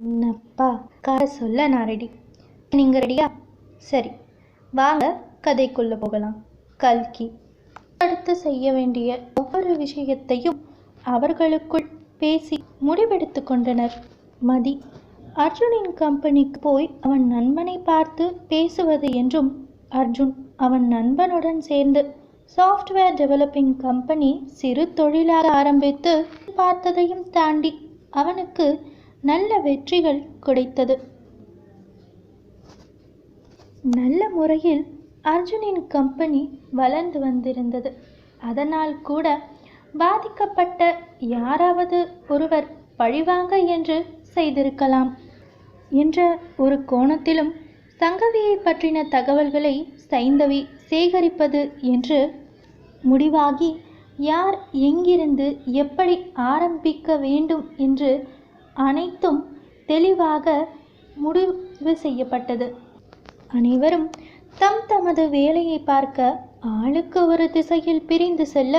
என்னப்பா? கதை சொல்ல நான் ரெடி நீங்கள் ரெடியா சரி. வாங்க கதைக்குள்ளே போகலாம். கல்கி. அடுத்து செய்ய வேண்டிய ஒவ்வொரு விஷயத்தையும் அவர்களுக்குள் பேசி முடிவெடுத்து கொண்டனர். மதி. அர்ஜுனின் கம்பெனிக்கு போய் அவன் நண்பனை பார்த்து பேசுவது என்றும் அர்ஜுன் அவன் நண்பனுடன் சேர்ந்து சாஃப்ட்வேர் டெவலப்பிங் கம்பெனி சிறு தொழிலாக ஆரம்பித்து பார்த்ததையும் தாண்டி அவனுக்கு நல்ல வெற்றிகள் கிடைத்தது. நல்ல முறையில் அர்ஜுனின் கம்பெனி வளர்ந்து வந்திருந்தது. அதனால் கூட பாதிக்கப்பட்ட யாராவது ஒருவர் பழிவாங்க என்று செய்திருக்கலாம். என்ற ஒரு கோணத்திலும் சங்கவியை பற்றின தகவல்களை சைந்தவி சேகரிப்பது என்று முடிவாகி யார் எங்கிருந்து எப்படி ஆரம்பிக்க வேண்டும் என்று அனைத்தும் தெளிவாக முடிவு செய்யப்பட்டது. அனைவரும் தம் தமது வேலையை பார்க்க ஆளுக்கு ஒரு திசையில் பிரிந்து செல்ல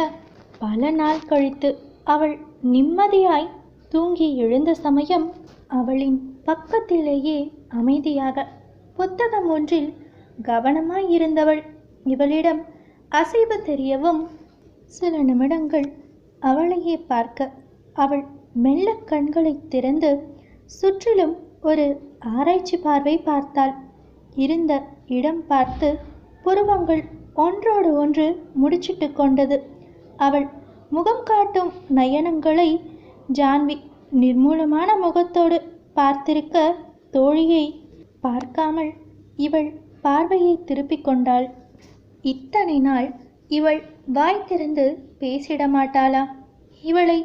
பல நாள் கழித்து அவள் நிம்மதியாய் தூங்கி எழுந்த சமயம் அவளின் பக்கத்திலேயே அமைதியாக புத்தகம் ஒன்றில் கவனமாய் இருந்தவள் இவளிடம் அசைவு தெரியவும் சில நிமிடங்கள் அவளையே பார்க்க அவள் மெல்ல கண்களை திறந்து சுற்றிலும் ஒரு ஆராய்ச்சி பார்வை பார்த்தாள். இருந்த இடம் பார்த்து புருவங்கள் ஒன்றோடு ஒன்று முடிச்சிட்டு கொண்டது. அவள் முகம் காட்டும் நயனங்களை ஜான்வி நிர்மூலமான முகத்தோடு பார்த்திருக்க தோழியை பார்க்காமல் இவள் பார்வையை திருப்பிக் கொண்டாள். இத்தனை நாள் இவள் வாய் திறந்து பேசிட மாட்டாளா இவளை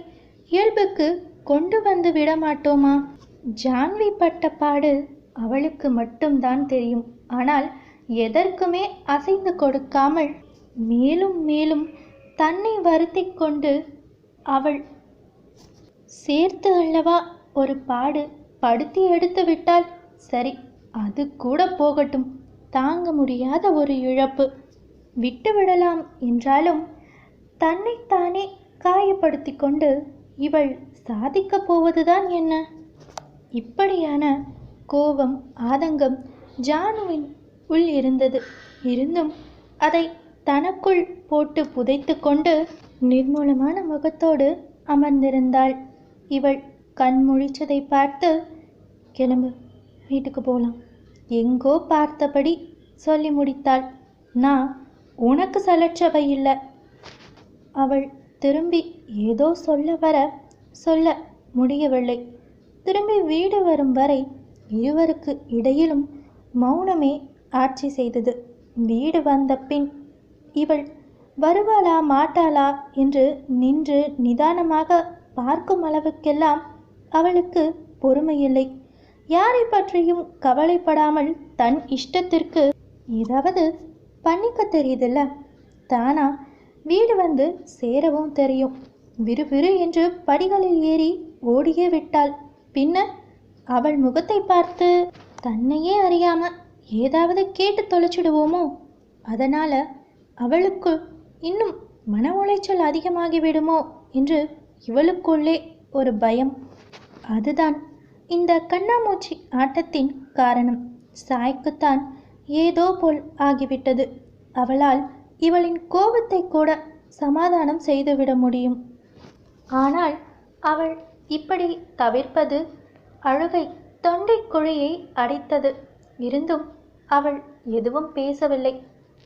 இயல்புக்கு கொண்டு வந்து விட மாட்டோமா ஜான்வி பட்ட பாடு அவளுக்கு மட்டும்தான் தெரியும். ஆனால் எதற்குமே அசைந்து கொடுக்காமல் மேலும் மேலும் தன்னை வருத்தி கொண்டு அவள் சேர்த்து அல்லவா ஒரு பாடு படுத்தி எடுத்து விட்டால் சரி அது கூட போகட்டும். தாங்க முடியாத ஒரு இழப்பு. விட்டுவிடலாம் என்றாலும் தன்னைத்தானே காயப்படுத்தி கொண்டு இவள் சாதிக்கப் போவதுதான் என்ன? இப்படியான கோபம் ஆதங்கம் ஜானுவின் உள் இருந்தது. இருந்தும் அதை தனக்குள் போட்டு புதைத்து கொண்டு நிர்மூலமான முகத்தோடு அமர்ந்திருந்தாள். இவள் கண் முழிச்சதை பார்த்து கிளம்பு வீட்டுக்கு போகலாம் எங்கோ பார்த்தபடி சொல்லி முடித்தாள். நான் உனக்கு சலற்றவை இல்லை. அவள் திரும்பி ஏதோ சொல்ல வர சொல்ல முடியவில்லை. திரும்பி வீடு வரும் வரை இருவருக்கு இடையிலும் மௌனமே ஆட்சி செய்தது. வீடு வந்த பின் இவள் வருவாளா மாட்டாளா? என்று நின்று நிதானமாக பார்க்கும் அளவுக்கெல்லாம் அவளுக்கு பொறுமையில்லை. யாரை பற்றியும் கவலைப்படாமல் தன் இஷ்டத்திற்கு ஏதாவது பண்ணிக்க தெரியுதுல்ல? தானா வீடு வந்து சேரவும் தெரியும். விறுவிறு என்று படிகளில் ஏறி ஓடியே விட்டாள். பின்ன அவள் முகத்தை பார்த்து தன்னையே அறியாம ஏதாவது கேட்டு தொலைச்சிடுவோமோ? அதனால அவளுக்கு இன்னும் மன உளைச்சல் அதிகமாகிவிடுமோ என்று இவளுக்குள்ளே ஒரு பயம். அதுதான் இந்த கண்ணாமூச்சி ஆட்டத்தின் காரணம். சாய்க்குத்தான் ஏதோ போல் ஆகிவிட்டது. அவளால் இவளின் கோபத்தை கூட சமாதானம் செய்துவிட முடியும். ஆனால் அவள் இப்படி தவிர்ப்பது அழுகை தொண்டை குழியை அடைத்தது. இருந்தும் அவள் எதுவும் பேசவில்லை.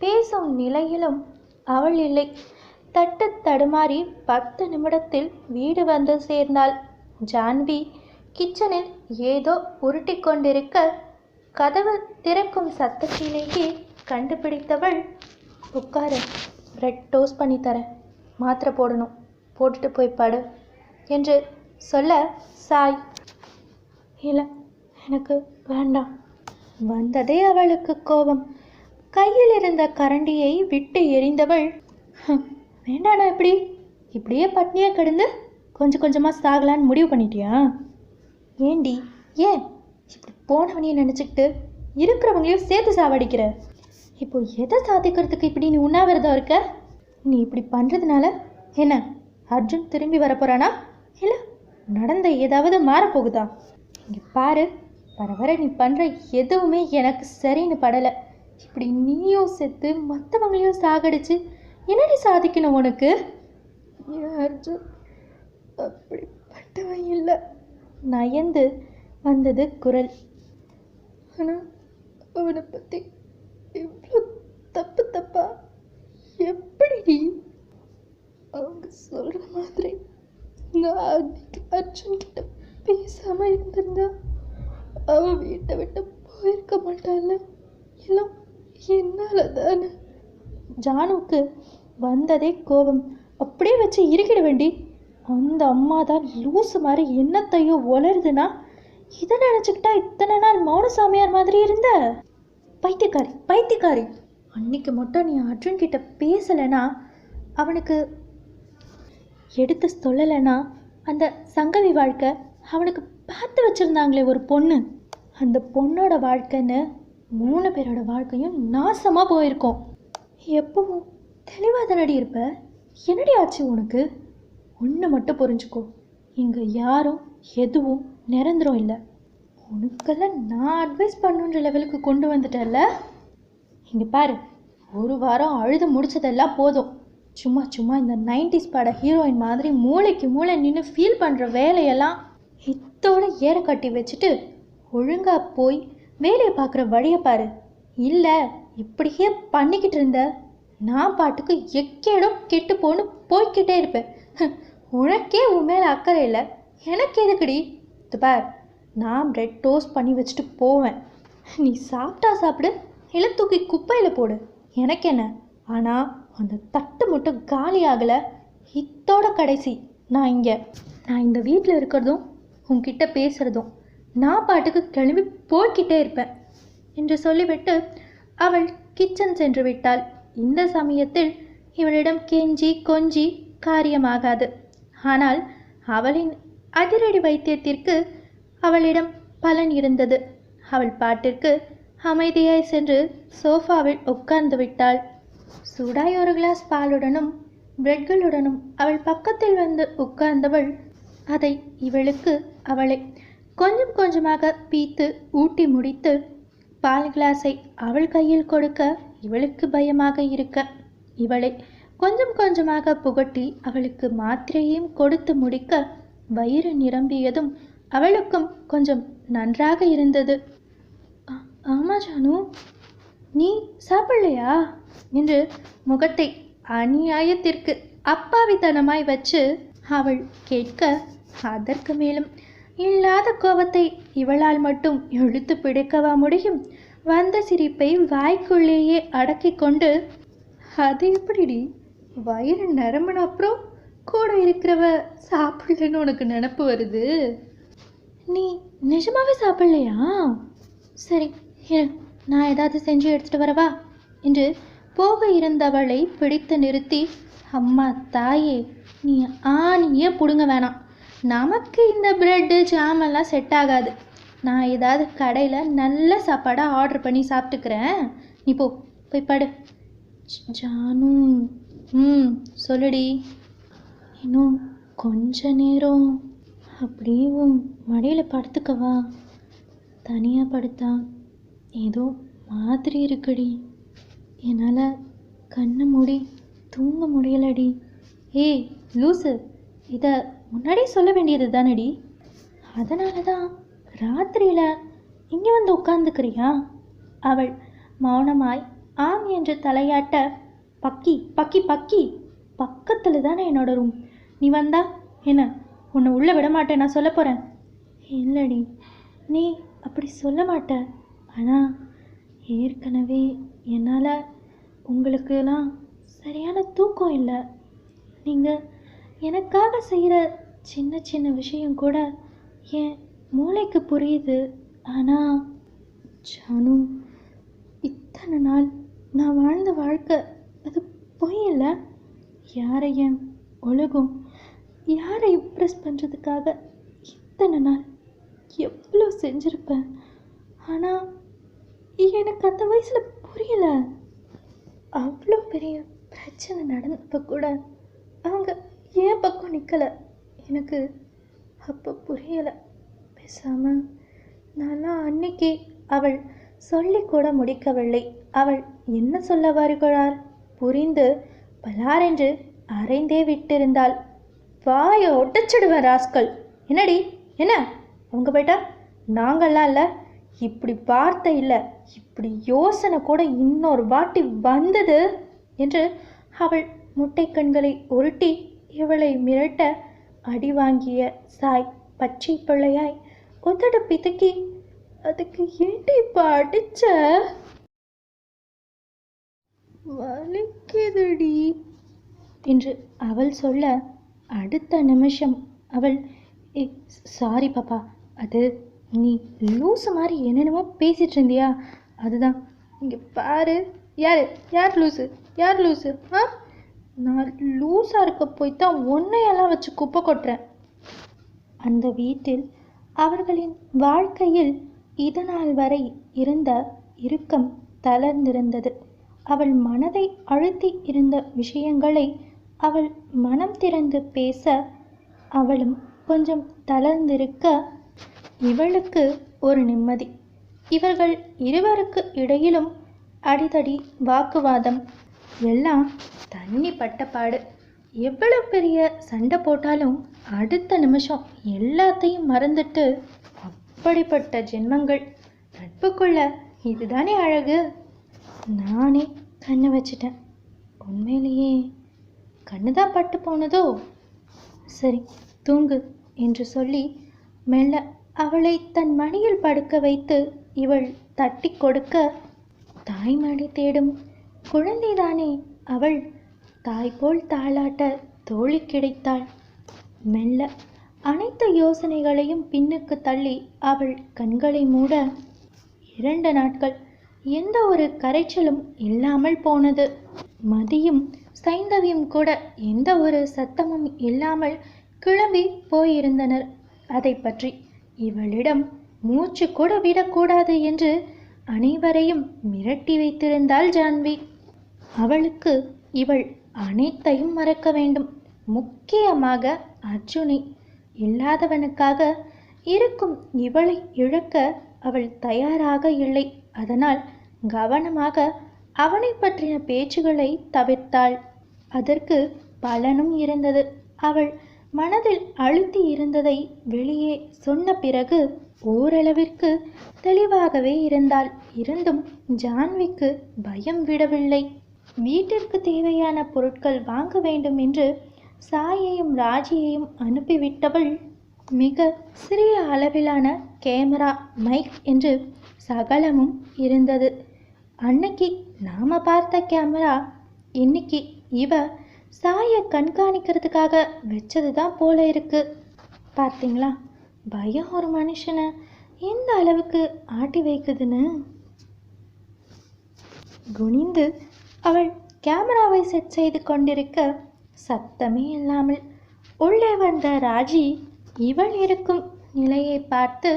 பேசும் நிலையிலும் அவள் இல்லை. தட்டு தடுமாறி பத்து நிமிடத்தில் வீடு வந்து சேர்ந்தாள். ஜான்வி கிச்சனில் ஏதோ உருட்டி கொண்டிருக்க கதவு திறக்கும் சத்தத்திலேயே கண்டுபிடித்தவள் உட்காரு. பிரெட் டோஸ்ட் பண்ணி தரேன் மாத்திரை போடணும். போட்டுட்டு போய் படு என்று சொல்ல சாய் இல்லை எனக்கு வேண்டாம். வந்ததே அவளுக்கு கோபம். கையில் இருந்த கரண்டியை விட்டு எறிந்தவள் "ஹம், வேண்டாண்ணா இப்படி. இப்படியே பட்னியாக கிடந்து கொஞ்சம் கொஞ்சமாக சாகலான்னு முடிவு பண்ணிட்டியா? ஏண்டி ஏன்? இப்படி போனவனையும் நினச்சிக்கிட்டு இருக்கிறவங்களையும் சேர்த்து சாவடிக்கிற? இப்போ எதை சாதிக்கிறதுக்கு இப்படி நீ உண்ணாவிரதம் இருக்க? நீ இப்படி பண்ணுறதுனால என்ன அர்ஜுன் திரும்பி வரப்போகிறானா இல்லை நடந்த ஏதாவது மாறப்போகுதா? இங்கே பாரு வர வர நீ பண்ணுற எதுவுமே எனக்கு சரின்னு படலை. இப்படி நீயும் செத்து மற்றவங்களையும் சாகடிச்சு என்னடி சாதிக்கணும் உனக்கு? ஏன் அர்ஜுன் அப்படிப்பட்டவன் இல்லை. நயந்து வந்தது குரல். ஆனால் அவனை பற்றி இவ்வளோ தப்பு தப்பா? எப்படி அவங்க சொல்கிற மாதிரி நான் அன்னைக்கு அர்ஜுன் கிட்ட பேசாமல் இருந்திருந்தா அவன் வீட்டை விட்டு போயிருக்க மாட்டான்ல எல்லாம் என்னால் தானே ஜானுக்கு வந்ததே கோபம். அப்படியே வச்சு இருக்கிட வேண்டி. அந்த அம்மா தான் லூசு மாதிரி என்னத்தையோ உளருதுன்னா இதை நினச்சிக்கிட்டா இத்தனை நாள் மௌன சாமியார் மாதிரி இருந்த? பைத்தியக்காரி பைத்தியக்காரி. அன்னைக்கு மட்டும் நீ அர்ஜுன் கிட்ட பேசலைன்னா அவனுக்கு எடுத்து சொல்லலைன்னா அந்த சங்கவி வாழ்க்கை அவனுக்கு பார்த்து வச்சுருந்தாங்களே ஒரு பொண்ணு. அந்த பொண்ணோட வாழ்க்கைன்னு மூணு பேரோட வாழ்க்கையும் நாசமாக போயிருக்கோம். எப்பவும் தெளிவாக தானடி இருப்ப? என்னடி ஆச்சு உனக்கு? ஒன்று மட்டும் புரிஞ்சுக்கோ. இங்கே யாரும் எதுவும் நிரந்தரம் இல்லை. உனக்கெல்லாம் நான் அட்வைஸ் பண்ணுன்ற லெவலுக்கு கொண்டு வந்துட்டல இங்கே பாரு ஒரு வாரம் அழுது முடிச்சதெல்லாம் போதும். சும்மா சும்மா இந்த நைன்டிஸ் பட ஹீரோயின் மாதிரி மூளைக்கு மூளை நின்று ஃபீல் பண்ணுற வேலையெல்லாம் இத்தோட ஏற கட்டி வச்சுட்டு ஒழுங்காக போய் வேலையை பார்க்குற வழியை பாரு. இல்லை இப்படியே பண்ணிக்கிட்டு இருந்த நான் பாட்டுக்கு எக்கேடும் கெட்டு போன்னு போய்கிட்டே இருப்பேன். உனக்கே உன் மேலே அக்கறை இல்லை. எனக்கு எதுக்குடி? இது பார். நான் பிரெட் டோஸ்ட் பண்ணி வச்சுட்டு போவேன். நீ சாப்பிட்டா சாப்பிடு இல்லை தூக்கி குப்பையில் போடு. எனக்கு என்ன? ஆனால் அந்த தட்டு மட்டும் காலி ஆகலை. இத்தோட கடைசி. நான் இங்கே. நான் இந்த வீட்டில் இருக்கிறதும் உங்ககிட்ட பேசுகிறதும் நான் பாட்டுக்கு கிளம்பி போய்கிட்டே இருப்பேன். என்று சொல்லிவிட்டு அவள் கிச்சன் சென்று விட்டாள். இந்த சமயத்தில் இவளிடம் கெஞ்சி கொஞ்சி காரியமாகாது. ஆனால் அவளின் அதிரடி வைத்தியத்திற்கு அவளிடம் பலன் இருந்தது. அவள் பாட்டிற்கு அமைதியாய் சென்று சோஃபாவில் உட்கார்ந்து விட்டாள். சூடாய் ஒரு கிளாஸ் பாலுடனும் பிரெட்களுடனும் அவள் பக்கத்தில் வந்து உட்கார்ந்தவள் அதை இவளுக்கு அவளை கொஞ்சம் கொஞ்சமாக பீத்து ஊட்டி முடித்து பால் கிளாஸை அவள் கையில் கொடுக்க இவளுக்கு பயமாக இருக்க இவளை கொஞ்சம் கொஞ்சமாக புகட்டி அவளுக்கு மாத்திரையும் கொடுத்து முடிக்க வயிறு நிரம்பியதும் அவளுக்கும் கொஞ்சம் நன்றாக இருந்தது. ஆமா ஜானு நீ சாப்பிடலையா? என்று முகத்தை அநியாயத்திற்கு அப்பாவித்தனமாய் வச்சு அவள் கேட்க அதற்கு மேலும் இல்லாத கோபத்தை இவளால் மட்டும் இழுத்து பிடிக்கவா முடியும்? வந்த சிரிப்பை வாய்க்குள்ளேயே அடக்கி கொண்டு அது எப்படிடி? வயிறு நரம்புன அப்புறம் கூட இருக்கிறவ சாப்பிடலன்னு உனக்கு நினப்பு வருது? நீ நிஜமாவே சாப்பிடலையா? சரி இரு நான் ஏதாவது செஞ்சு எடுத்துட்டு வரவா? என்று போக இருந்தவளை பிடித்து நிறுத்தி அம்மா தாயே நீ ஆணியே பிடுங்க வேணாம். நமக்கு இந்த பிரெட்டு ஜாமெல்லாம் செட் ஆகாது. நான் ஏதாவது கடையில் நல்ல சாப்பாடாக ஆர்டர் பண்ணி சாப்பிட்டுக்கிறேன். நீ போ போய் படு. ஜானு ம் சொல்லுடி. இன்னும் கொஞ்ச நேரம். அப்படியே உன் மடியில் படுத்துக்கவா? தனியாக படுத்தா ஏதோ மாதிரி இருக்குடி. என்னால் கண்ணை மூடி தூங்க முடியலடி. ஏய் லூசு இதை முன்னாடியே சொல்ல வேண்டியது தானடி. அதனால தான் ராத்திரியில் இங்கே வந்து உட்காந்துக்கிறியா அவள் மௌனமாய் ஆம் என்று தலையாட்ட பக்கி பக்கி பக்கி பக்கத்தில் தானே என்னோட ரூம் நீ வந்தா என்ன உன்னை உள்ளே விட மாட்டேன் நான் சொல்ல போகிறேன் இல்லடி நீ அப்படி சொல்ல மாட்ட. ஆனால் ஏற்கனவே என்னால் உங்களுக்கெல்லாம் சரியான தூக்கம் இல்லை. நீங்கள் எனக்காக செய்கிற சின்ன சின்ன விஷயம் கூட என் மூளைக்கு புரியுது. ஆனால் ஜானு இத்தனை நாள் நான் வாழ்ந்த வாழ்க்கை அது பொய் இல்லை. யாரையும் ஒழுகும் யாரை இம்ப்ரெஸ் பண்ணுறதுக்காக இத்தனை நாள் எவ்வளோ செஞ்சுருப்பேன்? ஆனால் எனக்கு அந்த வயசில் புரியலை. அவ்வளோ பெரிய பிரச்சனை நடந்தப்போ கூட அவங்க ஏன் பக்கம் நிற்கலை எனக்கு அப்போ புரியலை. பேசாமல் ஜான்விக்கு அவள் சொல்லிக் கூட முடிக்கவில்லை. அவள் என்ன சொல்ல வருகிறாள்? புரிந்து பலாரென்று அரைந்தே விட்டிருந்தாள். வாயை ஒட்டச்சிடுவேன் ராஸ்கல். என்னடி? என்ன? அவங்க போயிட்டா? நாங்கள்லாம் இல்லை. இப்படி வார்த்தை இல்லை. இப்படி யோசனை கூட இன்னொரு வாட்டி வந்தது என்று அவள் முட்டை கண்களை உருட்டி இவளை மிரட்ட அடி வாங்கிய சாய் பச்சை பிள்ளையாய் உதட பிதுக்கி அதுக்கு ஏண்டி இப்போ அடிச்ச? வலிக்குதுடி. என்று அவள் சொல்ல அடுத்த நிமிஷம். அவள் ஏ சாரி பாப்பா. அது நீ லூசு மாதிரி என்னென்னமோ பேசிகிட்டு இருந்தியா? அதுதான். இங்கே பாரு. யார்? யார் லூசு? யார் லூசு? ஆ? நான் லூஸாக இருக்க போய் தான் ஒன்றையெல்லாம் வச்சு குப்பை கொட்டுறேன். அந்த வீட்டில் அவர்களின் வாழ்க்கையில் இதனால் வரை இருந்த இறுக்கம் தளர்ந்திருந்தது. அவள் மனதை அழுத்தி இருந்த விஷயங்களை அவள் மனம் திறந்து பேச அவளும் கொஞ்சம் தளர்ந்திருக்க இவளுக்கு ஒரு நிம்மதி. இவர்கள் இருவருக்கு இடையிலும் அடிதடி வாக்குவாதம். எல்லாம் தண்ணி பட்டப்பாடு எவ்வளவு பெரிய சண்டை போட்டாலும் அடுத்த நிமிஷம் எல்லாத்தையும் மறந்துட்டு அப்படிப்பட்ட ஜென்மங்கள். நட்புக்குள்ள இதுதானே அழகு? நானே கண்ணை வச்சிட்டேன். உண்மையிலேயே கண்ணு தான் பட்டு போனதோ? சரி தூங்கு என்று சொல்லி மெல்ல அவளை தன் மடியில் படுக்க வைத்து இவள் தட்டி கொடுக்க தாய்மடி தேடும் குழந்தைதானே அவள் தாய் போல் தாளாட்ட தோழி கிடைத்தாள். மெல்ல அனைத்து யோசனைகளையும் பின்னுக்கு தள்ளி அவள் கண்களை மூட இரண்டு நாட்கள் எந்த ஒரு கரைச்சலும் இல்லாமல் போனது. மதியும் சைந்தவியும் கூட எந்த ஒரு சத்தமும் இல்லாமல் கிளம்பி போயிருந்தனர். அதை பற்றி இவளிடம் மூச்சு கூட விடக்கூடாது என்று அனைவரையும் மிரட்டி வைத்திருந்தாள் ஜான்வி. அவளுக்கு இவள் அனைத்தையும் மறக்க வேண்டும். முக்கியமாக அர்ஜுனை. இல்லாதவனுக்காக இருக்கும் இவளை இழக்க அவள் தயாராக இல்லை. அதனால் கவனமாக அவனை பற்றிய பேச்சுகளை தவிர்த்தாள். அதற்கு பலனும் இருந்தது. அவள் மனதில் அழுத்தி இருந்ததை வெளியே சொன்ன பிறகு ஓரளவிற்கு தெளிவாகவே இருந்தாள். இருந்தும் ஜான்விக்கு பயம் விடவில்லை. வீட்டிற்கு தேவையான பொருட்கள் வாங்க வேண்டும் என்று சாயையும் ராஜியையும் அனுப்பிவிட்டவள் மிக சிறிய அளவிலான கேமரா மைக் என்று சகலமும் இருந்தது. அன்னைக்கு நாம பார்த்த கேமரா இன்னைக்கு இவ சாயை கண்காணிக்கிறதுக்காக வச்சது தான் போல இருக்கு. பார்த்தீங்களா பயம் ஒரு மனுஷனை எந்த அளவுக்கு ஆட்டி வைக்குதுன்னு? குனிந்து அவள் கேமராவை செட் செய்து கொண்டிருக்க சத்தமே இல்லாமல் உள்ளே வந்த ராஜி இவள் இருக்கும் நிலையை பார்த்து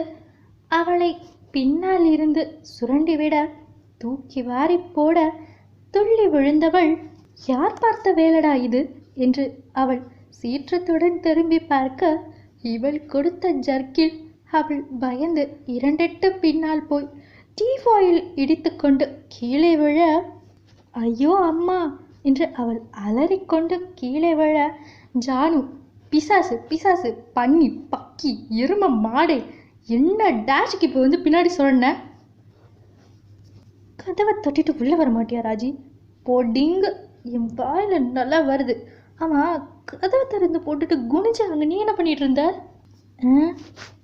அவளை பின்னால் இருந்து சுரண்டிவிட தூக்கி வாரி போட துள்ளி விழுந்தவள் யார் பார்த்த வேலடா இது? என்று அவள் சீற்றத்துடன் திரும்பி பார்க்க இவள் கொடுத்த ஜர்க்கில் அவள் பயந்து இரண்டெட்டு பின்னால் போய் டீ ஃபாயில் இடித்துக்கொண்டு கீழே விழ ஐயோ அம்மா என்று அவள் அலறிக்கொண்டு கீழே விழ ஜானு பிசாசு பிசாசு பன்னி பக்கி எரும மாடே என்ன டேஷுக்கு இப்போ வந்து பின்னாடி சொன்ன? கதவை தட்டிட்டு உள்ளே வர மாட்டியா ராஜி? போடிங்கு. என் வாயில் நல்லா வருது. ஆமாம் கதவை திறந்து போட்டுட்டு குனிஞ்சு அங்கே நீ என்ன பண்ணிட்டு இருந்த? ஆ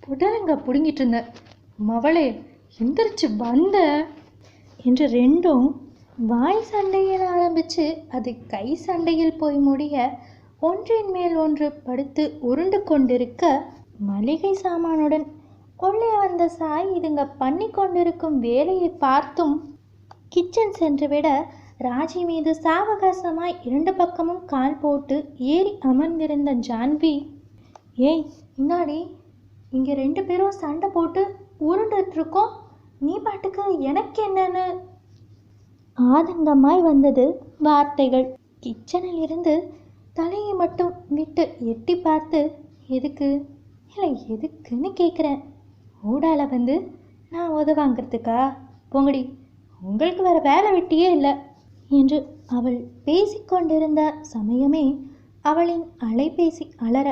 புடலங்க பிடுங்கிட்டு இருந்தேன் மவளே எந்திரிச்சு வந்த. என்று ரெண்டும் வாய் சண்டையில் ஆரம்பித்து அது கை சண்டையில் போய் முடிய ஒன்றின் மேல் ஒன்று படுத்து உருண்டு கொண்டிருக்க மளிகை சாமானுடன் உள்ளே வந்த சாய் இதுங்க பண்ணி கொண்டிருக்கும் வேலையை பார்த்தும் கிச்சன் சென்றுவிட ராஜி மீது சாவகாசமாய் இரண்டு பக்கமும் கால் போட்டு ஏறி அமர்ந்திருந்த ஜான்வி ஏய் இன்னாடி இங்கே ரெண்டு பேரும் சண்டை போட்டு உருண்டுட்ருக்கோம். நீ பாட்டுக்கு எனக்கு என்னன்னு? ஆதங்கமாய் வந்தது வார்த்தைகள். கிச்சனில் இருந்து தலையை மட்டும் விட்டு எட்டி பார்த்து எதுக்கு? இல்லை எதுக்குன்னு கேட்குறேன் ஊடால வந்து நான் உதவாங்கிறதுக்கா பொங்கடி. உங்களுக்கு வேறு வேலை வெட்டியே இல்லை. என்று அவள் பேசிக்கொண்டிருந்த சமயமே அவளின் அலைபேசி அலற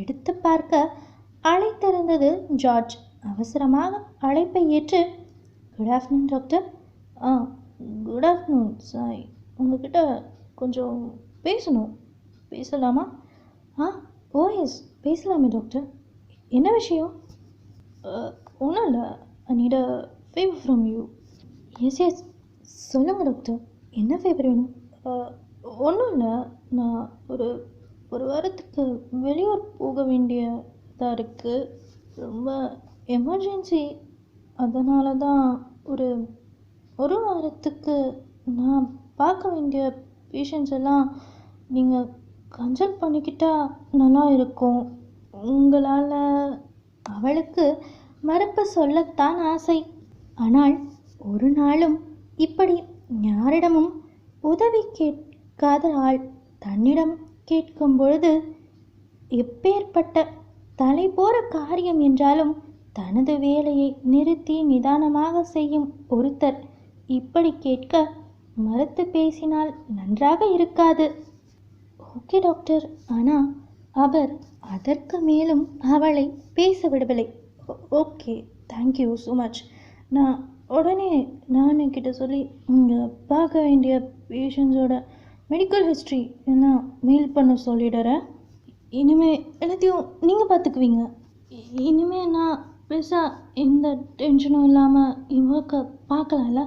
எடுத்து பார்க்க அழைத்திருந்தது ஜார்ஜ். அவசரமாக அழைப்பை ஏற்று good afternoon doctor ah good afternoon Sai உங்ககிட்ட கொஞ்சம் பேசணும். பேசலாமா? ஆ ஓ எஸ் பேசலாமே டாக்டர் என்ன விஷயம்? ஒன்றும் இல்லை. I need a favour from you yes yes சொல்லுங்கள் டாக்டர் என்ன ஃபேவர் வேணும்? ஒன்றும் இல்லை நான் ஒரு ஒரு வாரத்துக்கு வெளியூர் போக வேண்டியதாக இருக்குது ரொம்ப எமர்ஜென்சி அதனால தான் ஒரு ஒரு வாரத்துக்கு நான் பார்க்க வேண்டிய பேஷண்ட்ஸ் எல்லாம் நீங்கள் கன்சல்ட் பண்ணிக்கிட்டா நல்லா இருக்கும். உங்களால் அவளுக்கு மறுப்பு சொல்லத்தான் ஆசை. ஆனால் ஒரு நாளும் இப்படி யாரிடமும் உதவி கேட்காத ஆள் தன்னிடம் கேட்கும் பொழுது எப்பேற்பட்ட தலை போற காரியம் என்றாலும் தனது வேலையை நிறுத்தி நிதானமாக செய்யும் ஒருத்தர் இப்படி கேட்க மறுத்து பேசினால் நன்றாக இருக்காது. Okay doctor. ஆனால் அவர் அதற்கு மேலும் அவளை பேச விடவில்லை. ஓகே. தேங்க்யூ ஸோ மச் நான் உடனே நான் என்கிட்ட சொல்லி இங்கே பார்க்க வேண்டிய பேஷண்ட்ஸோட மெடிக்கல் ஹிஸ்ட்ரி எல்லாம் மெயில் பண்ண சொல்லிடுறேன் இனிமேல் எல்லாத்தையும் நீங்கள் பார்த்துக்குவீங்க. இனிமேல் இனிமே நான் பெருசாக எந்த டென்ஷனும் இல்லாமல் என் ஒர்க்கை பார்க்கலாம்ல.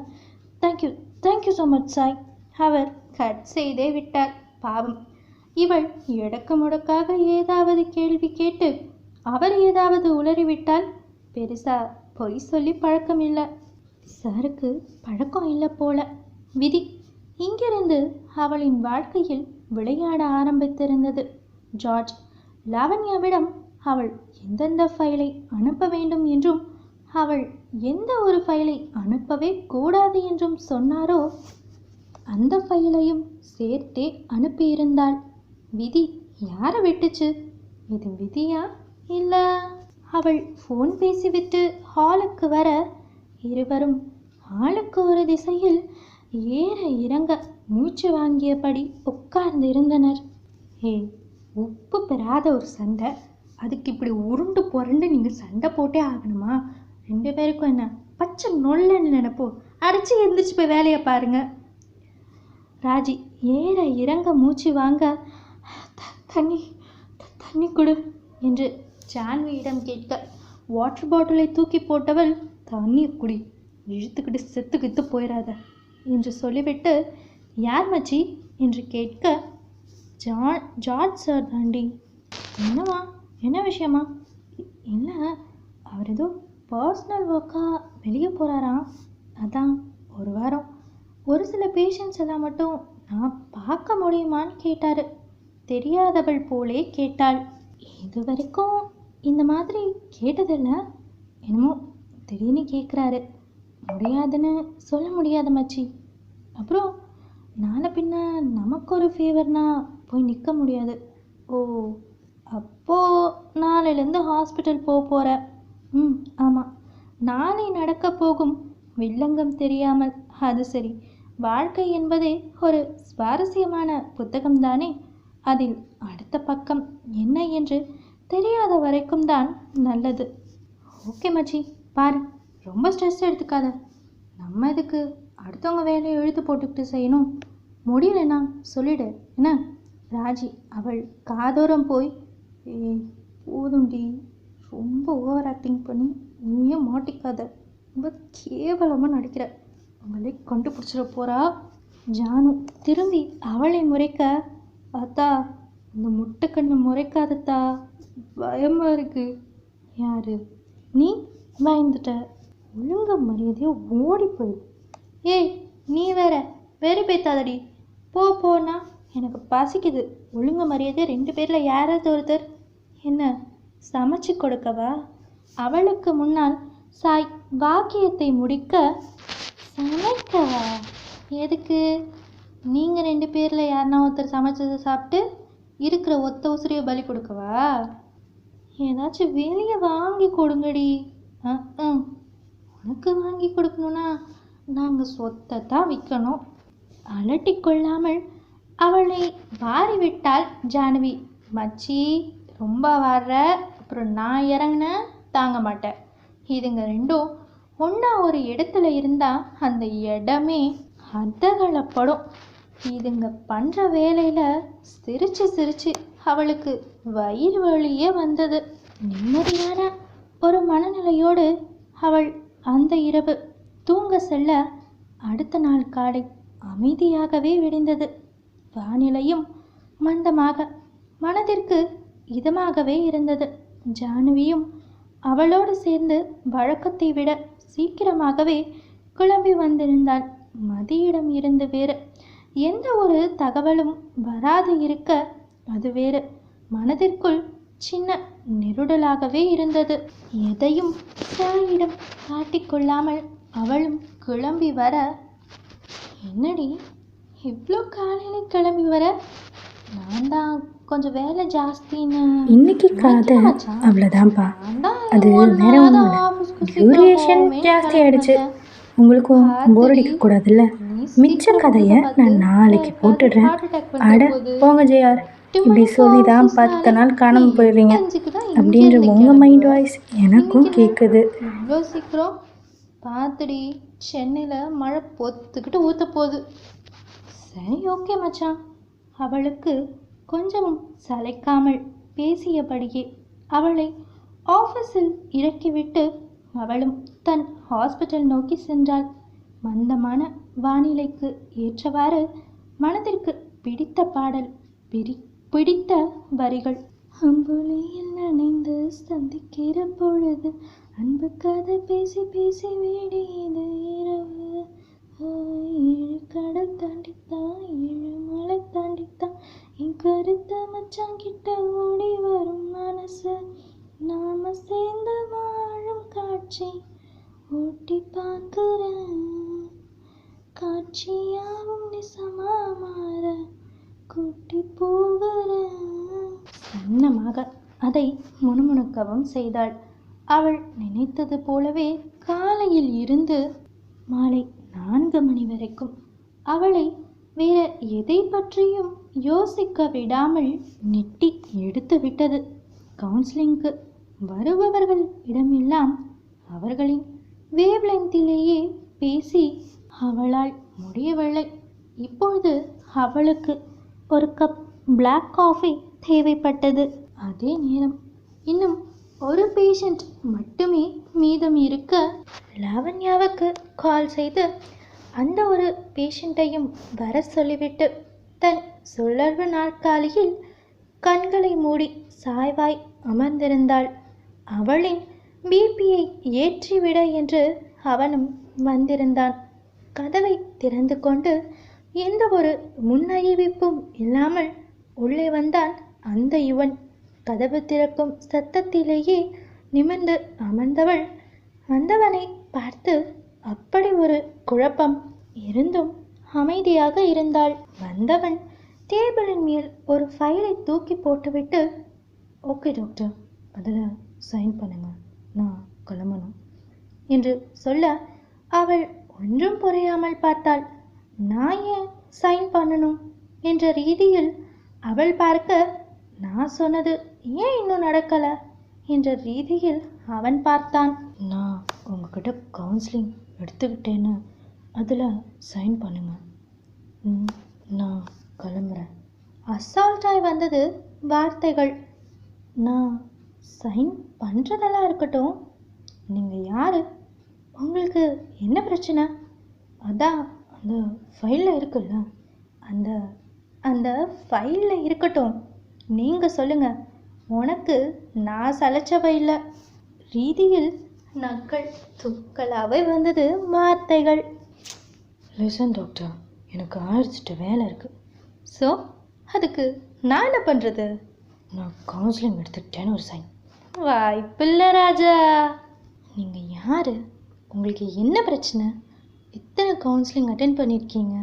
Thank you thank you so much Sai our cut செய்தே விட்டார் பாவம். இவள் இடக்க முடக்காக ஏதாவது கேள்வி கேட்டு அவர் ஏதாவது உளறிவிட்டால் பெருசா பொய் சொல்லி பழக்கம் இல்லை சாருக்கு பழக்கம் இல்லை போல. விதி இங்கிருந்து அவளின் வாழ்க்கையில் விளையாட ஆரம்பித்திருந்தது. ஜார்ஜ் லாவண்யாவிடம் அவள் எந்தெந்த ஃபைலை அனுப்ப வேண்டும் என்றும் அவள் எந்த ஒரு ஃபைலை அனுப்பவே கூடாது என்றும் சொன்னாரோ அந்த ஃபைலையும் சேர்த்தே அனுப்பியிருந்தாள். விதி யாரை விட்டுச்சு? இது விதியா இல்லை? அவள் ஃபோன் பேசிவிட்டு ஹாலுக்கு வர இருவரும் ஆளுக்கு ஒரு திசையில் ஏற இறங்க மூச்சு வாங்கியபடி உட்கார்ந்து இருந்தனர் ஏ உப்பு பெறாத ஒரு சண்டை. அதுக்கு இப்படி உருண்டு புரண்டு நீங்கள் சண்டை போட்டே ஆகணுமா? ரெண்டு பேருக்கும் என்ன? பச்சை நொல்லன்னு நினப்போ? அடிச்சு எந்திரிச்சு போய் வேலையை பாருங்க. ராஜி ஏற இறங்க மூச்சு வாங்க. தண்ணி தண்ணி கொடு என்று ஜான்வியிடம் கேட்க வாட்டர் பாட்டிலை தூக்கி போட்டவள் தண்ணி குடி. இழுத்துக்கிட்டு செத்து கித்து போயிடாத என்று சொல்லிவிட்டு யார் மச்சி? என்று கேட்க ஜான் ஜார்ஜ் சார் தாண்டி. என்னவா? என்ன விஷயமா? இல்லை அவர் ஏதோ பர்சனல் ஒர்க்காக வெளியே போகிறாராம் அதான் ஒரு வாரம். ஒரு சில பேஷண்ட்ஸ் எல்லாம் மட்டும் நான் பார்க்க முடியுமான்னு கேட்டார். தெரியாதவள் போலே கேட்டாள். இது வரைக்கும் இந்த மாதிரி கேட்டதில்லை. என்னமோ திடீர்னு கேட்குறாரு முடியாதுன்னு சொல்ல முடியாத மச்சி. அப்புறம் நாளை பின்ன நமக்கு ஒரு ஃபீவர்னா போய் நிற்க முடியாது. ஓ அப்போது நாளையிலேருந்து ஹாஸ்பிட்டல் போக போகிறேன் ம் ஆமாம் நாளை நடக்க போகும். வில்லங்கம் தெரியாமல். அது சரி. வாழ்க்கை என்பதே ஒரு சுவாரஸ்யமான புத்தகம்தானே அதில் அடுத்த பக்கம் என்ன என்று தெரியாத வரைக்கும் தான் நல்லது. ஓகே மச்சி. பார் ரொம்ப ஸ்ட்ரெஸ் எடுத்துக்காத. நம்ம இதுக்கு அடுத்தவங்க வேலையை எழுத்து போட்டுக்கிட்டு செய்யணும்? முடியலண்ணா சொல்லிடு. என்ன? ராஜி அவள் காதோரம் போய் ஏய் போதும்டி. ரொம்ப ஓவர் ஆக்டிங் பண்ணி நீயே மாட்டிக்காத. ரொம்ப கேவலமாக நடிக்கிற. அவளை கண்டுபிடிச்சிட போகிறா ஜானு. திரும்பி அவளை முறைக்க பார்த்தா இந்த முட்டைக்கண்ணு முறைக்காதத்தா. பயமாக இருக்கு. யார்? நீ? பயந்துட்ட. ஒழுங்க மரியாதையோ ஓடி போயிடு ஏய் நீ வேற வெறி பேத்தாதடி. போ போனா எனக்கு பசிக்குது. ஒழுங்க மரியாதை ரெண்டு பேரில் யாராவது ஒருத்தர் என்ன சமைச்சு கொடுக்கவா? அவளுக்கு முன்னால் சாய் வாக்கியத்தை முடிக்க சமைக்கவா? எதுக்கு? நீங்கள் ரெண்டு பேரில் யாருனா ஒருத்தர் சமைச்சதை சாப்பிட்டு இருக்கிற ஒத்த உசிரியை பலி கொடுக்கவா? ஏதாச்சும் வெளியே வாங்கி கொடுங்கடி. உனக்கு வாங்கி கொடுக்கணும்னா நாங்கள் சொத்தை தான் விற்கணும் அலட்டி கொள்ளாமல் அவளை வாரி விட்டாள் ஜானவி மச்சி ரொம்ப வர்ற அப்புறம் நான் இறங்கினேன் தாங்க மாட்டேன். இதுங்க ரெண்டும் ஒன்றா ஒரு இடத்துல இருந்தால் அந்த இடமே அதகலப்படும் இதுங்க பண்ணுற வேலையில் சிரிச்சு சிரிச்சு அவளுக்கு வயிறு வலியே வந்தது. நிம்மதியான ஒரு மனநிலையோடு அவள் அந்த இரவு தூங்க செல்ல அடுத்த நாள் காலை அமைதியாகவே விடிந்தது. வானிலையும் மந்தமாக மனதிற்கு இதமாகவே இருந்தது. ஜானுவியும் அவளோடு சேர்ந்து வழக்கத்தை விட சீக்கிரமாகவே கிளம்பி வந்திருந்தாள். மதியிடம் இருந்து வேறு எந்த ஒரு தகவலும் வராது இருக்க அது வேறு மனதிற்குள் சின்ன நெருடலாகவே இருந்தது. எதையும் சாயிடம் காட்டிக்கொள்ளாமல் அவளும் கிளம்பி வர என்னடி இவ்வளோ காலையில் கிளம்பி வர? நான் தான் கொஞ்சம் வேலை ஜாஸ்தின்னு. இன்னைக்கு கதை. அவ்வளோதான்ப்பா அது வேற டியூரேஷன் போவேன்னு ஜாஸ்தி ஆயிடுச்சு. உங்களுக்கும் போர். அடிக்க கூடாதுல்ல. மிச்ச கதையை நான் நாளைக்கு போட்டுடுறேன். அட. போங்க ஜெயார் இப்படி சொல்லி தான் பத்து நாள் காணாமல் போயிடுறீங்க. அப்படின்ற உங்கள். மைண்ட் வாய்ஸ் எனக்கும் கேட்குது இவ்வளோ சீக்கிரம் பார்த்துடி சென்னையில் மழை பொத்துக்கிட்டு ஊற்ற போகுது. சரி ஓகே மச்சான். அவளுக்கு கொஞ்சமும் சளைக்காமல் பேசியபடியே அவளை ஆஃபீஸில் இறக்கிவிட்டு அவளும் தன் ஹாஸ்பிட்டல் நோக்கி சென்றாள். மந்தமான வானிலைக்கு ஏற்றவாறு மனதிற்கு பிடித்த பாடல் பிடி பிடித்த வரிகள். அம்புலியில் நனைந்து சந்திக்கிற பொழுது அன்பு கதை பேசி பேசி வேடியது இரவு. ஏழு கடல் தாண்டித்தான் ஏழு மலை தாண்டித்தான் என் கருத்த மச்சான் கிட்ட ஓடி வரும் மனசு. நாம சேர்ந்து வாழும் காட்சி ஓட்டி பார்க்குறேன். காட்சியாவும் நிசமா மாற கூட்டி போகிறேன் சன்னமாக அதை முணுமுணுக்கவும் செய்தாள். அவள் நினைத்தது போலவே காலையில் இருந்து மாலை நான்கு மணி வரைக்கும் அவளை வேற எதை பற்றியும் யோசிக்க விடாமல் நெட்டி எடுத்து விட்டது. கவுன்சிலிங்க்கு வருபவர்கள் இடமெல்லாம் அவர்களின் வேவ்லென்த்திலேயே பேசி அவளால் முடியவில்லை. இப்பொழுது அவளுக்கு ஒரு கப் பிளாக் காஃபி தேவைப்பட்டது. அதே நேரம் இன்னும் ஒரு பேஷண்ட் மட்டுமே மீதம் இருக்க லாவண்யாவுக்கு கால் செய்து அந்த ஒரு பேஷண்ட்டையும் வர சொல்லிவிட்டு தன் சுழர்வு நாற்காலியில் கண்களை மூடி சாய்வாய் அமர்ந்திருந்தாள். அவளின் பிபியை ஏற்றிவிட என்று அவனும் வந்திருந்தான். கதவை திறந்து கொண்டு எந்த ஒரு முன்னறிவிப்பும் இல்லாமல் உள்ளே வந்தான் அந்த யுவன் கதவு திறக்கும் சத்தத்திலேயே நிமிர்ந்து அமர்ந்தவள். வந்தவனை பார்த்து அப்படி ஒரு குழப்பம் இருந்தும் அமைதியாக இருந்தாள். வந்தவன் டேபிளின் மேல் ஒரு ஃபைலை தூக்கி போட்டுவிட்டு ஓகே டாக்டர் அதில் சைன் பண்ணுங்க. நான் கிளம்பணும் என்று சொல்ல அவள் ஒன்றும் புரியாமல் பார்த்தாள். நான் ஏன் சைன் பண்ணணும் என்ற ரீதியில் அவள் பார்க்க நான் சொன்னது ஏன் இன்னும் நடக்கலை என்ற ரீதியில் அவன் பார்த்தான். நான் உங்ககிட்ட கவுன்சிலிங் எடுத்துக்கிட்டேன்னு அதில் சைன் பண்ணுங்க. ம், நான் கிளம்புறேன். அசால்ட்டாய் வந்தது வார்த்தைகள். நான் சைன் பண்ணுறதெல்லாம் இருக்கட்டும். நீங்கள் யார்? உங்களுக்கு என்ன பிரச்சனை? அதான் அந்த ஃபைலில் இருக்குல்ல? அந்த அந்த ஃபைலில் இருக்கட்டும். நீங்கள் சொல்லுங்கள் உனக்கு நான் சலைச்சவ இல்லை. ரீதியில் நக்கள் துக்கலாவே வந்தது வார்த்தைகள். லிசன் டாக்டர் எனக்கு ஆயிரத்தெட்டு வேலை இருக்குது ஸோ அதுக்கு நான் என்ன பண்ணுறது நான் கவுன்சிலிங் எடுத்துக்கிட்டேன்னு ஒரு சைன் வாய்ப்பில்லை ராஜா. நீங்கள் யார்? உங்களுக்கு என்ன பிரச்சனை? எத்தனை கவுன்சிலிங் அட்டென்ட் பண்ணியிருக்கீங்க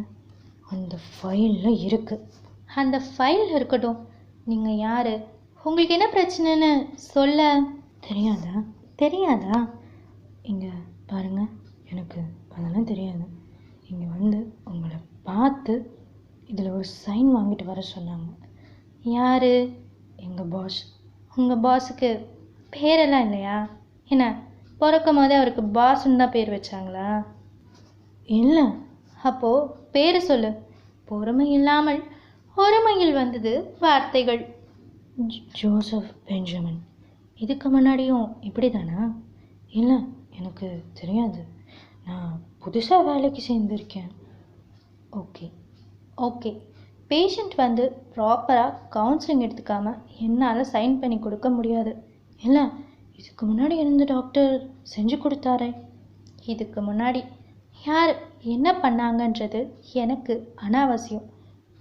அந்த ஃபைலில் இருக்குது அந்த ஃபைல் இருக்கட்டும். நீங்கள் யார்? உங்களுக்கு என்ன பிரச்சனைன்னு சொல்ல. தெரியாதா? தெரியாதா? இங்கே பாருங்கள் எனக்கு அதெல்லாம் தெரியாது. இங்கே வந்து உங்களை பார்த்து இதில் ஒரு சைன் வாங்கிட்டு வர சொன்னாங்க. யார்? எங்கள் பாஸ் உங்கள் பாஸுக்கு பேரெல்லாம் இல்லையா? என்ன? பிறக்கும் போதே அவருக்கு பாஸ்ன்னு தான் பேர் வச்சாங்களா? இல்லை. அப்போது பேரை சொல்லு. பொறுமை இல்லாமல் ஒருமையில் வந்தது வார்த்தைகள். Joseph Benjamin. இதுக்கு முன்னாடியும் இப்படி தானா இல்லை எனக்கு தெரியாது. நான் புதுசாக வேலைக்கு சேர்ந்துருக்கேன். ஓகே. ஓகே. பேஷண்ட் வந்து ப்ராப்பராக கவுன்சிலிங் எடுத்துக்காம என்னால் சைன் பண்ணி கொடுக்க முடியாது. இல்லை இதுக்கு முன்னாடி இருந்த டாக்டர் செஞ்சு கொடுத்தாரே. இதுக்கு முன்னாடி யார் என்ன பண்ணாங்கன்றது எனக்கு அனாவசியம்.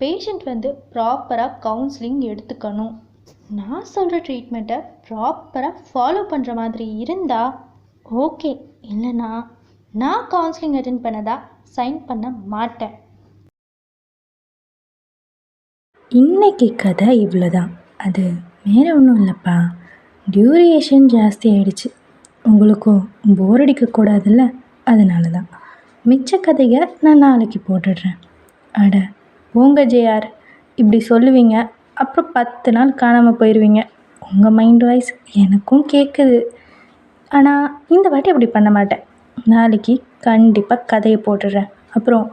பேஷண்ட் வந்து ப்ராப்பராக கவுன்சிலிங் எடுத்துக்கணும். நான் சொல்கிற ட்ரீட்மெண்ட்டை ப்ராப்பராக ஃபாலோ பண்ணுற மாதிரி இருந்தால் ஓகே இல்லைனா நான் கவுன்சிலிங் அட்டன் பண்ணதா சைன் பண்ண மாட்டேன். இன்னைக்கு கதை இவ்வளோதான் அது வேறு ஒன்றும் இல்லைப்பா. டியூரியேஷன் ஜாஸ்தி ஆயிடுச்சு. உங்களுக்கும் போர் அடிக்கக்கூடாதுல்ல? அதனால தான் மிச்ச கதையை நான் நாளைக்கு போட்டுடுறேன். அட போங்க ஜேஆர். இப்படி சொல்லுவீங்க அப்புறம் பத்து நாள் காணாமல் போயிடுவீங்க உங்கள் மைண்ட் வாய்ஸ் எனக்கும் கேட்குது ஆனால் இந்த வாட்டி அப்படி பண்ண மாட்டேன். நாளைக்கு கண்டிப்பாக கதையை போட்டுடுறேன். அப்புறம்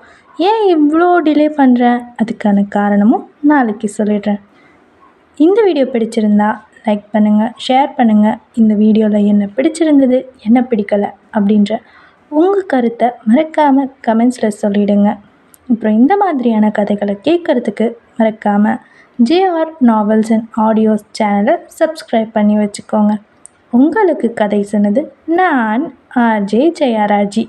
ஏன் இவ்வளோ டிலே பண்ணுறேன் அதுக்கான காரணமும் நாளைக்கு சொல்லிடுறேன். இந்த வீடியோ பிடிச்சிருந்தா லைக் பண்ணுங்கள் ஷேர் பண்ணுங்கள் இந்த வீடியோவில் என்ன பிடிச்சிருந்தது என்ன பிடிக்கலை அப்படின்ற உங்கள் கருத்தை மறக்காமல் கமெண்ட்ஸில் சொல்லிவிடுங்க அப்புறம் இந்த மாதிரியான கதைகளை கேட்குறதுக்கு மறக்காமல் ஜேஆர் நாவல்ஸ் அண்ட் ஆடியோஸ் சேனலை சப்ஸ்கிரைப் பண்ணி வச்சுக்கோங்க. உங்களுக்கு கதை சொன்னது நான் ஆர்ஜே ஜெயராஜி